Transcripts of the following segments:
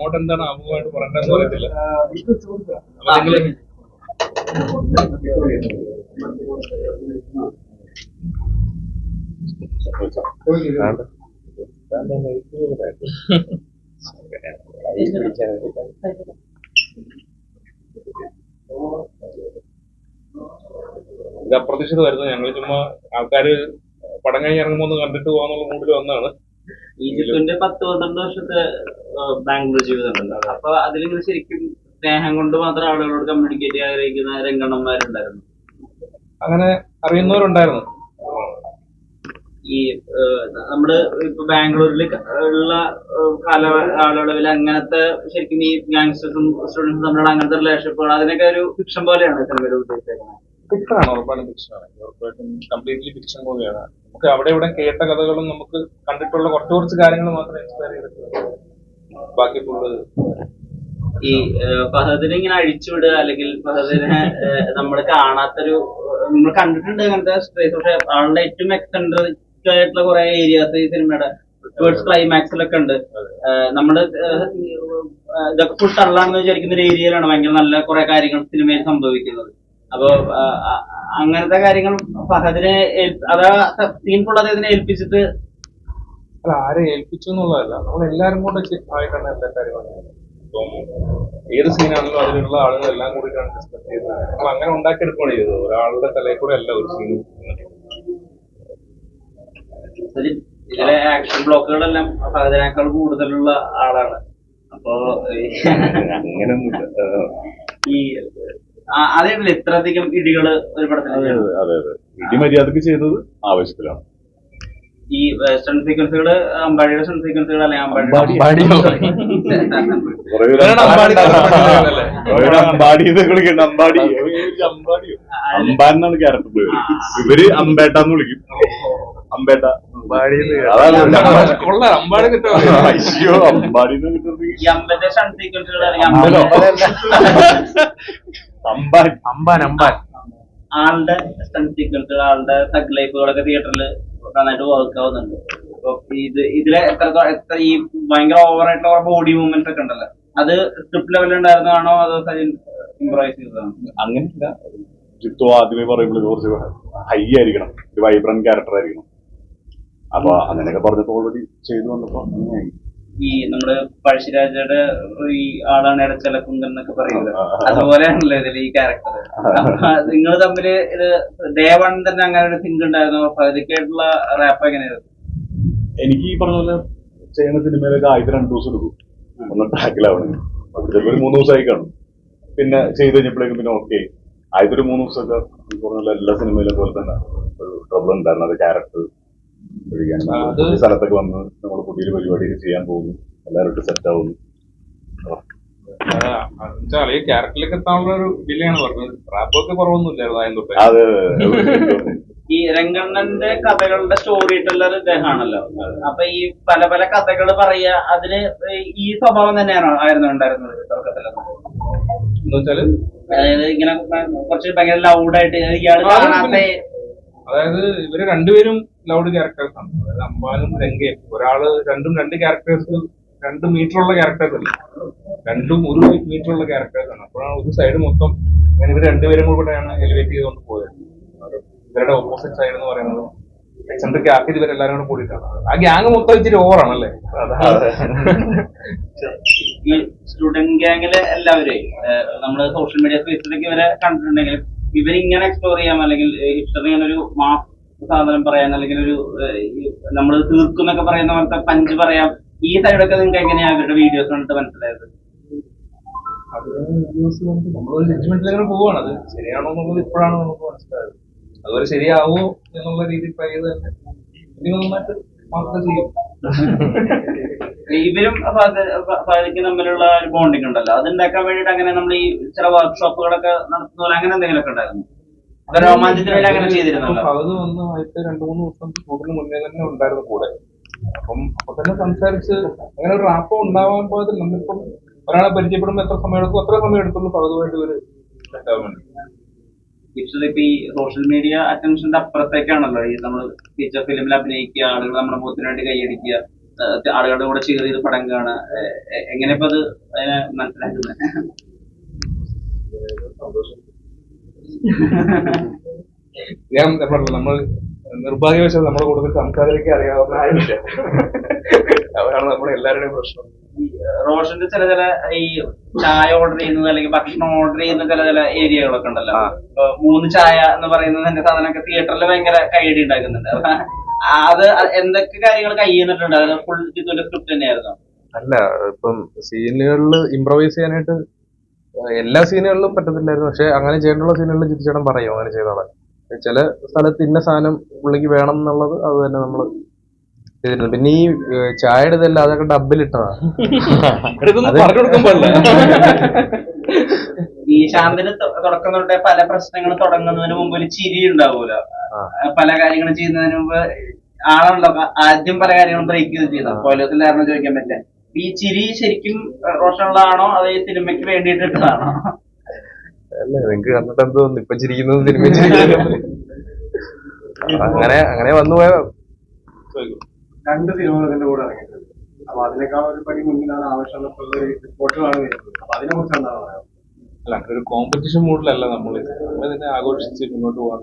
അങ്ങോട്ട് എന്താണ് ആമുഖമായിട്ട് പറയേണ്ടതെന്ന് അറിയത്തില്ല നിങ്ങൾ ഇത് അപ്രതീക്ഷിതമായിരുന്നു. ഞങ്ങൾ ചുമ്മാ ആൾക്കാര് പടം കഴിഞ്ഞ് ഇറങ്ങുമ്പോൾ കണ്ടിട്ട് പോകാന്നുള്ള മൂഡിൽ വന്നതാണ്. ഈജിപ്തിന്റെ പത്ത് പന്ത്രണ്ട് വർഷത്തെ ബാംഗ്ലൂർ ജീവിതം ഉണ്ടല്ലോ. അപ്പൊ അതിലിങ്ങനെ ശരിക്കും സ്നേഹം കൊണ്ട് മാത്രം ആളുകളോട് കമ്മ്യൂണിക്കേറ്റ് ചെയ്യാൻ ആഗ്രഹിക്കുന്ന രംഗണ്ണന്മാരുണ്ടായിരുന്നു. അങ്ങനെ അറിയുന്നവരുണ്ടായിരുന്നു. ഈ നമ്മൾ ഇപ്പൊ ബാംഗ്ലൂരിൽ ഉള്ള കാല കാലയളവിൽ അങ്ങനത്തെ ശരിക്കും ഈ ഗാങ്സ്റ്റേഴ്സും സ്റ്റുഡൻസും തമ്മിലുള്ള അങ്ങനത്തെ റിലേഷൻഷിപ്പുകൾ അതിനൊക്കെ ഒരു ഫിക്ഷൻ പോലെയാണ് സിനിമയിൽ ഉദ്ദേശിച്ചേക്കുന്നത്. ഫിക്ഷനാണ് ഉറപ്പായിട്ടും ഫിക്ഷനാണ് ഉറപ്പായിട്ടും കംപ്ലീറ്റ്ലി ഫിക്ഷൻ മൂവിയാണ്. നമുക്ക് അവിടെ ഇവിടെ കേട്ട കഥകളും നമുക്ക് കണ്ടിട്ടുള്ള കുറച്ച് കുറച്ച് കാര്യങ്ങൾ മാത്രമേ ഇൻസ്പയർ ചെയ്തിട്ടുള്ളൂ. ബാക്കി ഫുള്ള് ഈ ഫഹദിനെ ഇങ്ങനെ അഴിച്ചുവിടുക അല്ലെങ്കിൽ ഫഹദിനെ നമ്മൾ കാണാത്തൊരു നമ്മൾ കണ്ടിട്ടുണ്ട് അങ്ങനത്തെ സ്പേസ് പക്ഷെ ആളുടെ ഏറ്റവും എക്സെൻട്രിക് ആയിട്ടുള്ള കുറെ ഏരിയാസ് ഈ സിനിമയുടെ ടുവേർഡ്സ് ക്ലൈമാക്സിലൊക്കെ ഉണ്ട്. നമ്മൾ ഇതൊക്കെ ഫുൾ തള്ളാണെന്ന് വിചാരിക്കുന്ന ഒരു ഏരിയയിലാണ് ഭയങ്കര നല്ല കുറെ കാര്യങ്ങൾ സിനിമയിൽ സംഭവിക്കുന്നത്. അപ്പൊ അങ്ങനത്തെ കാര്യങ്ങൾ ഫഹദിനെ അതാ സീൻ ഫുൾ അദ്ദേഹത്തിനെ ഏൽപ്പിച്ചിട്ട്? അല്ല ആരെ ഏൽപ്പിച്ചു എന്നുള്ളതല്ല. നമ്മൾ എല്ലാരും കൂടെ ആയിട്ടാണ് എല്ലാ കാര്യങ്ങളും. ചെയ്യുന്നത്. ഏത് സീനാണല്ലോ അതിലുള്ള ആളുകൾ എല്ലാം കൂടി ഡിസ്കസ് ചെയ്തത് നമ്മൾ അങ്ങനെ ഉണ്ടാക്കിയെടുക്കുകയാണ് ചെയ്തത്. ഒരാളുടെ തലയിൽ കൂടെ അല്ല ഒരു സീനും ഇതിൽ ആക്ഷൻ ബ്ലോക്കുകളെല്ലാം ഫഹദിനേക്കാൾ കൂടുതലുള്ള ആളാണ്. അപ്പോ അങ്ങനെയൊന്നുമില്ല ഈ അതേപോലെ ഇത്രയധികം ഇടികൾ ഒരു പടത്തിൽ അതെ അതെ അതെ അതെ. ഇടി മര്യാദയ്ക്ക് ചെയ്തത് ആവശ്യത്തിലാണ്. ഈ വെസ്റ്റേൺ സീക്വൻസുകൾ അമ്പാടിയുടെ സ്റ്റൺ സീക്വൻസുകൾ അല്ലെ അമ്പാടി. കുറെ പേര് ഇവരാണ് അമ്പാടി അമ്പാടി. അമ്പാടി വിളിക്കുന്നുണ്ട് അമ്പാടി അമ്പാടിയോ അമ്പാൻ എന്നാണ് ക്യാരക്ടർ പേര്. ഇവർ അമ്പേട്ട എന്ന് വിളിക്കും അമ്പേട്ട അതാണ് അമ്പാടി കൊള്ളാം. അമ്പാടി കിട്ടാ അയ്യോ അമ്പാടി എന്ന് കിട്ടുന്നത് ഈ അമ്പന്റെ സ്റ്റൺ സീക്വൻസുകൾ അല്ലെങ്കിൽ അമ്പലോ അമ്പലോ അമ്പാൻ അമ്പാൻ അമ്പാൻ ആളുടെ സീക്വൻസുകൾ ആളുടെ തഗ് ലൈഫുകളൊക്കെ തിയേറ്ററിൽ നന്നായിട്ട് വർക്ക് ആവുന്നുണ്ട്. അപ്പൊ ഇത് ഇതിലെ എത്ര എത്ര ഈ ഭയങ്കര ഓവർ ആയിട്ടുള്ള ബോഡി മൂവ്മെന്റ്സ് ഒക്കെ ഉണ്ടല്ലോ അത് സ്ക്രിപ്റ്റ് ലെവലിൽ ഉണ്ടായിരുന്നതാണോ അതോ സജിൻ ഇംപ്രൈസ് ചെയ്തതാണോ? അങ്ങനെയില്ല. ജിത്തു ആദ്യമേ പറയുമ്പോൾ കുറച്ച് ഹൈ ആയിരിക്കണം ഒരു വൈബ്രന്റ് ക്യാരക്ടർ ആയിരിക്കണം. അപ്പൊ അങ്ങനെയൊക്കെ പറഞ്ഞപ്പോൾ ഓൾറെഡി ചെയ്തു വന്നപ്പോ അങ്ങനെയായി. ഈ നമ്മുടെ പഴശ്ശിരാജയുടെ ഈ ആളാണ് ഇടച്ചലക്കുന്തൻ എന്നൊക്കെ പറയുന്നത്. അതുപോലെയാണല്ലോ ഇതിൽ ഈ ക്യാരക്ടർ നിങ്ങൾ തമ്മിൽ ഇത് ഡേ വൺ തന്നെ അങ്ങനെ ഒരു സിങ്ക് ഉണ്ടായിരുന്നു? പകുതിക്കായിട്ടുള്ള റാപ്പ് എങ്ങനെയായിരുന്നു? എനിക്ക് ഈ പറഞ്ഞ പോലെ ചെയ്യുന്ന സിനിമയിലൊക്കെ ആദ്യത്തെ രണ്ടു ദിവസം എടുക്കും. ഒന്ന് ട്രാക്കിലാവണം ചിലപ്പോൾ ഒരു മൂന്ന് ദിവസമായി കാണും. പിന്നെ ചെയ്ത് കഴിഞ്ഞപ്പോഴേക്കും പിന്നെ ഓക്കെ ആദ്യത്തെ ഒരു മൂന്ന് ദിവസമൊക്കെ ഈ പറഞ്ഞ പോലെ എല്ലാ സിനിമയിലെ പോലെ തന്നെ ഒരു ട്രബിൾ ഉണ്ടായിരുന്നു. അത് ക്യാരക്ടർ പുതിയ സ്ഥലത്തൊക്കെ വന്ന് നമ്മൾ പുതിയ പരിപാടി ചെയ്യാൻ പോകുന്നു. എല്ലാവരും സെറ്റ് ആവുന്നു ഈ ക്യാരക്ടറിലേക്ക് എത്താനുള്ള ഒരു ഡിലേയാണ് പറഞ്ഞത്. റാപ്പൊക്കെ കുറവൊന്നുമില്ലായിരുന്നു ആദ്യം തൊട്ടേ. അത്. ഈ രംഗണ്ണന്റെ കഥകളുടെ സ്റ്റോറി ടെല്ലർ ഇദ്ദേഹമാണല്ലോ. അപ്പൊ ഈ പല പല കഥകൾ പറയുക അതിന് ഈ സ്വഭാവം തന്നെയാണോ ആയിരുന്നു ഉണ്ടായിരുന്നത് തുടക്കത്തിലൊന്നും അതായത് ഇങ്ങനെ കുറച്ച് ഭയങ്കര ലൗഡായിട്ട് ഇയാൾ കാണാത്ത അതായത് ഇവർ രണ്ടുപേരും ലൗഡ് ക്യാരക്ടേഴ്സ് ആണ്. അതായത് അമ്പാനും രംഗയും. ഒരാൾ രണ്ടും രണ്ട് ക്യാരക്ടേഴ്സ് രണ്ട് മീറ്റർ ഉള്ള ക്യാരക്ടേഴ്സ് അല്ല? രണ്ടും ഒരു മീറ്റർ ഉള്ള ക്യാരക്ടേഴ്സ് ആണ്. അപ്പോഴാണ് ഒരു സൈഡ് മൊത്തം അങ്ങനെ ഇവർ രണ്ടുപേരും കൂടെയാണ് എലിവേറ്റ് ചെയ്തുകൊണ്ട് പോയത്. ഇവരുടെ ഓപ്പോസിറ്റ് സൈഡ് എന്ന് പറയുന്നത് എക്സെൻട്രിക് ആക്കിയത് ഇവരെല്ലാരും കൂടെ കൂടിയിട്ടാണ്. ആ ഗ്യാങ് മൊത്തം ഇച്ചിരി ഓവറാണല്ലേ ഈ സ്റ്റുഡന്റ് ഗ്യാങ്ങിലെ എല്ലാവരെയും നമ്മൾ സോഷ്യൽ മീഡിയ സ്പേസിലേക്ക് ഇവരെ കണ്ടിട്ടുണ്ടെങ്കിൽ ഇവരിങ്ങനെ എക്സ്പ്ലോർ ചെയ്യാം. അല്ലെങ്കിൽ ഹിസ്റ്ററി ഇങ്ങനെ ഒരു മാസ് സാധനം പറയാൻ അല്ലെങ്കിൽ ഒരു നമ്മൾ തീർക്കും എന്നൊക്കെ പറയുന്ന പോലത്തെ പഞ്ച് പറയാം. ഈ സൈഡൊക്കെ നിങ്ങൾക്ക് എങ്ങനെയാ അവരുടെ വീഡിയോസ് കണ്ടിട്ട് മനസ്സിലായത്? നമ്മളൊരു ജഡ്ജ്മെന്റിൽ അങ്ങനെ പോവാണ്. അത് ശരിയാണോ എന്നുള്ളത് ഇപ്പോഴാണ് നമുക്ക് മനസ്സിലായത്. അതുപോലെ ശരിയാവോ എന്നുള്ള രീതിയിൽ ചെയ്ത് തന്നെ ഇനി നന്നായിട്ട് ഇവരും ഫാദിക്കും തമ്മിലുള്ള ഒരു ബോണ്ടിങ് ഉണ്ടല്ലോ. അത് ഉണ്ടാക്കാൻ വേണ്ടിയിട്ട് അങ്ങനെ നമ്മൾ ഈ ചില വർക്ക്ഷോപ്പുകളൊക്കെ നടത്തുന്ന പോലെ അങ്ങനെ എന്തെങ്കിലുമൊക്കെ ഉണ്ടായിരുന്നു. രോമാഞ്ചത്തിന് വേണ്ടി അങ്ങനെ ചെയ്തിരുന്നല്ലോ. അത് ഒന്ന് ആയിട്ട് രണ്ടു മൂന്ന് ദിവസം കൂടുതൽ മുന്നേ തന്നെ ഉണ്ടായിരുന്നു കൂടെ. അപ്പം അപ്പൊ തന്നെ സംസാരിച്ച് അങ്ങനെ ഒരു റാപ്പോ ഉണ്ടാവാൻ പോയത് നമ്മളിപ്പം ഒരാളെ പരിചയപ്പെടുമ്പോൾ എത്ര സമയം എടുക്കും? അത്ര സമയം എടുത്തുള്ളൂ പകുതുമായിട്ട് ഒരു സെറ്റാവാൻ വേണ്ടി ഇപ്പൊ ഈ സോഷ്യൽ മീഡിയ അറ്റൻഷന്റെ അപ്പുറത്തേക്കാണല്ലോ. ഈ നമ്മൾ ഫീച്ചർ ഫിലിമിൽ അഭിനയിക്കുക ആളുകൾ നമ്മുടെ മുഖത്തിന് വേണ്ടി കൈയടിക്കുക ആളുകളുടെ കൂടെ cheer ചെയ്ത് പടം കാണുക എങ്ങനെ ഇപ്പൊ അത് അതിനെ മനസ്സിലാക്കുന്നത്? ഞാൻ പറഞ്ഞില്ല നമ്മൾ നിർഭാഗ്യവശാൽ നമ്മുടെ കൂടുതൽ സംസാരിക്കാൻ അറിയാവുന്ന ആരുമില്ല. അവരാണ് നമ്മുടെ എല്ലാവരുടെയും പ്രശ്നം. റോഷന്റെ ചില ചില ഈ ചായ ഓർഡർ ചെയ്യുന്നത് അല്ലെങ്കിൽ ഭക്ഷണം ഓർഡർ ചെയ്യുന്ന ചില ചില ഏരിയകളൊക്കെ ഉണ്ടല്ലോ. ഇപ്പൊ മൂന്ന് ചായ എന്ന് പറയുന്നത് എന്റെ സാധനമൊക്കെ തിയേറ്ററിൽ ഭയങ്കര കൈയടി ഉണ്ടാക്കുന്നുണ്ട്. അത് എന്തൊക്കെ കാര്യങ്ങൾ കൈയ്യുന്നിട്ടുണ്ട് അത് ഫുൾ ജിത്തുവിന്റെ സ്ക്രിപ്റ്റ് തന്നെയായിരുന്നു? അല്ല ഇപ്പം സീനുകളിൽ ഇംപ്രവൈസ് ചെയ്യാനായിട്ട് എല്ലാ സീനുകളിലും പറ്റത്തില്ലായിരുന്നു. പക്ഷെ അങ്ങനെ ചെയ്യേണ്ടുള്ള സീനുകളിൽ ചിരിച്ചേട്ടൻ പറയും അങ്ങനെ ചെയ്താളെ. ചില സ്ഥലത്ത് ഇന്ന സാധനം പുള്ളിക്ക് വേണം എന്നുള്ളത് അത് തന്നെ നമ്മൾ ചെയ്തിരുന്നു പിന്നെ ഈ ചായ ചായയുടെ ഇതെല്ലാം അതൊക്കെ ഡബിലിട്ടതാ ഈ ശാന്തന് തുടക്കം തൊട്ടേ പല പ്രശ്നങ്ങൾ തുടങ്ങുന്നതിന് മുമ്പ് ഒരു ചിരി ഉണ്ടാവൂലോ. പല കാര്യങ്ങളും ചെയ്യുന്നതിന് മുമ്പ് ആണല്ലോ ആദ്യം പല കാര്യങ്ങളും ബ്രേക്ക് ചെയ്ത് ചെയ്യുന്നത് പോലീസിലായിരുന്നു ചോദിക്കാൻ പറ്റില്ല. ഈ ചിരി ശരിക്കും റോഷനുള്ളതാണോ അതേ ഈ സിനിമയ്ക്ക് വേണ്ടിയിട്ടിട്ടതാണോ അല്ല നിങ്ങക്ക് കണ്ടിട്ട് എന്ത് തോന്നുന്നു. ഇപ്പൊ ചിരിക്കുന്നത് സിനിമ ചിരിക്കുന്നത് അങ്ങനെ അങ്ങനെ വന്നു പോയ രണ്ട് ഇതിന്റെ കൂടെ ഇറങ്ങിയിട്ടുണ്ട്. അപ്പൊ അതിനേക്കാൾ ഒരു പടി മുന്നിലാണ് ആവശ്യമുള്ള റിപ്പോർട്ടുകളാണ് വരുന്നത്. അപ്പൊ അതിനെ കുറിച്ച് എന്താണ് പറയാം അല്ല ഒരു കോമ്പറ്റീഷൻ മൂഡിലല്ല നമ്മൾ ഇതിനെ ആഘോഷിച്ച് മുന്നോട്ട് പോകാൻ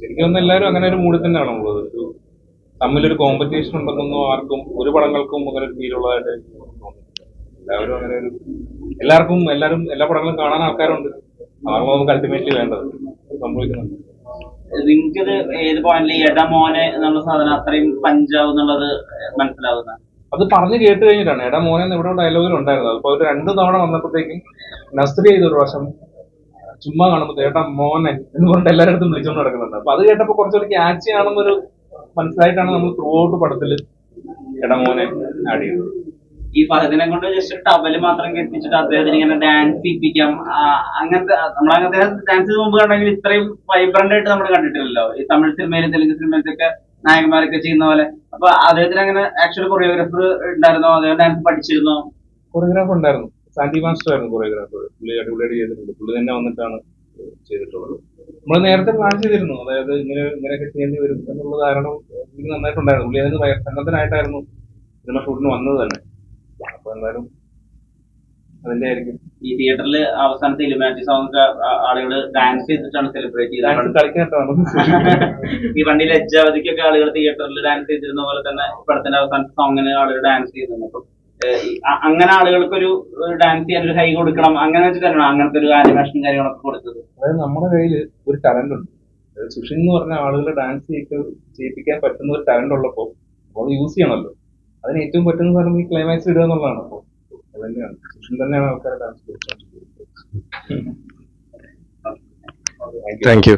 ശരിക്കും ഒന്ന് എല്ലാവരും അങ്ങനെ ഒരു മൂഡിൽ തന്നെയാണ് ഉള്ളത്. ഒരു തമ്മിലൊരു കോമ്പറ്റീഷൻ ഉണ്ടെന്നൊന്നും ആർക്കും ഒരു പടങ്ങൾക്കും അങ്ങനെ ഒരു ഫീലുള്ളതായിട്ട് എല്ലാവരും അങ്ങനെ ഒരു എല്ലാവർക്കും എല്ലാവരും എല്ലാ പടങ്ങളും കാണാൻ ആൾക്കാരുണ്ട്. അതാണ് നമുക്ക് അൾട്ടിമേറ്റ്ലി വേണ്ടത്. സംഭവിക്കുന്നുണ്ട് നിങ്ങൾക്ക് ഇത് ഏത് പോയിന്റിൽ ഇടമോനെ എന്നുള്ള സാധനം അത്രയും പഞ്ചാവ് എന്നുള്ളത് അത് പറഞ്ഞു കേട്ട് കഴിഞ്ഞിട്ടാണ്. എടാ മോനെ ഇവിടെ ഡയലോഗിൽ ഉണ്ടായിരുന്നത്. അപ്പൊ ഒരു രണ്ട് തവണ വന്നപ്പോഴത്തേക്കും നസ്രി ചെയ്ത ഒരു പ്രാവശ്യം ചുമ്മാ കാണുമ്പോൾ ഏട്ടാ മോനെ എന്ന് പറഞ്ഞിട്ട് എല്ലാവരുടെ വിളിച്ചോണ്ട് നടക്കുന്നുണ്ട്. അപ്പൊ അത് കേട്ടപ്പോ കുറച്ചുകൂടി ക്യാച്ചി ആണെന്നൊരു മനസ്സിലായിട്ടാണ് നമ്മൾ ത്രൂ ഔട്ട് പടത്തിൽ എടാ മോനെ ആഡ് ചെയ്തത്. ഈ ഭരതനെ കൊണ്ട് ജസ്റ്റ് ടവൽ മാത്രം കെട്ടിച്ചിട്ട് അദ്ദേഹത്തിന് ഇങ്ങനെ ഡാൻസ് ചെയ്യിപ്പിക്കാം. അങ്ങനത്തെ നമ്മൾ അങ്ങനത്തെ ഡാൻസ് മുമ്പ് കണ്ടെങ്കിൽ ഇത്രയും വൈബ്രന്റ് ആയിട്ട് നമ്മൾ കണ്ടിട്ടില്ലല്ലോ. ഈ തമിഴ് സിനിമയിലും തെലുങ്ക് സിനിമയിലൊക്കെ നായകന്മാരൊക്കെ ചെയ്യുന്ന പോലെ. അപ്പൊ അദ്ദേഹത്തിന് അങ്ങനെ ആക്ച്വലി കൊറിയോഗ്രാഫർ ഉണ്ടായിരുന്നോ? അദ്ദേഹം ഡാൻസ് പഠിച്ചിരുന്നോ? കൊറിയോഗ്രാഫർ ഉണ്ടായിരുന്നു. സാന്റി മാസ്റ്റർ ആയിരുന്നു കൊറിയോഗ്രാഫർ പുള്ളി അടിപൊളിയായിട്ട് ചെയ്തിട്ടുണ്ട്. പുള്ളി തന്നെ വന്നിട്ടാണ് ചെയ്തിട്ടുള്ളത്. നമ്മൾ നേരത്തെ പ്ലാൻ ചെയ്തിരുന്നു. അതായത് ഇങ്ങനെ ഇങ്ങനെയൊക്കെ ചെയ്യേണ്ടി വരും എന്നുള്ള കാരണം എനിക്ക് നന്നായിട്ടുണ്ടായിരുന്നു. പുള്ളി അതിന് സന്നദ്ധനായിട്ടായിരുന്നു സിനിമ ഷൂട്ടിന് വന്നത് തന്നെ. എന്തായാലും അതിന്റെ ആയിരിക്കും ഈ തിയേറ്ററിൽ അവസാനത്തെ ഇലുമാറ്റി സോങ് ആളുകൾ ഡാൻസ് ചെയ്തിട്ടാണ് സെലിബ്രേറ്റ് ചെയ്തത്. ഈ വണ്ടി ലജ്ജാവതിക്കൊക്കെ ആളുകൾ തിയേറ്ററിൽ ഡാൻസ് ചെയ്തിരുന്ന പോലെ തന്നെ പടത്തിന്റെ അവസാനത്തെ സോങ്ങിന് ആളുകൾ ഡാൻസ് ചെയ്യുന്നുണ്ട്. അപ്പം അങ്ങനെ ആളുകൾക്കൊരു ഡാൻസ് ചെയ്യാൻ ഒരു ഹൈ കൊടുക്കണം. അങ്ങനെ വെച്ചിട്ടാണ് അങ്ങനത്തെ ഒരു ആനിമേഷൻ കാര്യങ്ങളൊക്കെ കൊടുത്തത്. അതായത് നമ്മുടെ കയ്യിൽ ഒരു ടാലന്റ് ഉണ്ട്. സുഷിൻ എന്ന് പറഞ്ഞ ആളുകൾ ഡാൻസ് ചെയ്യിപ്പിക്കാൻ പറ്റുന്ന ഒരു ടാലന്റ് ഉള്ളപ്പോൾ നമ്മൾ യൂസ് ചെയ്യണമല്ലോ. അതിന് ഏറ്റവും പറ്റുന്ന സ്ഥലം ഈ ക്ലൈമാക്സ് ഇടുക എന്നുള്ളതാണ് അപ്പോൾ. തന്നെയാണ്. സുഷിൻ തന്നെയാണ് ആൾക്കാരെ ഡാൻസ് താങ്ക് യു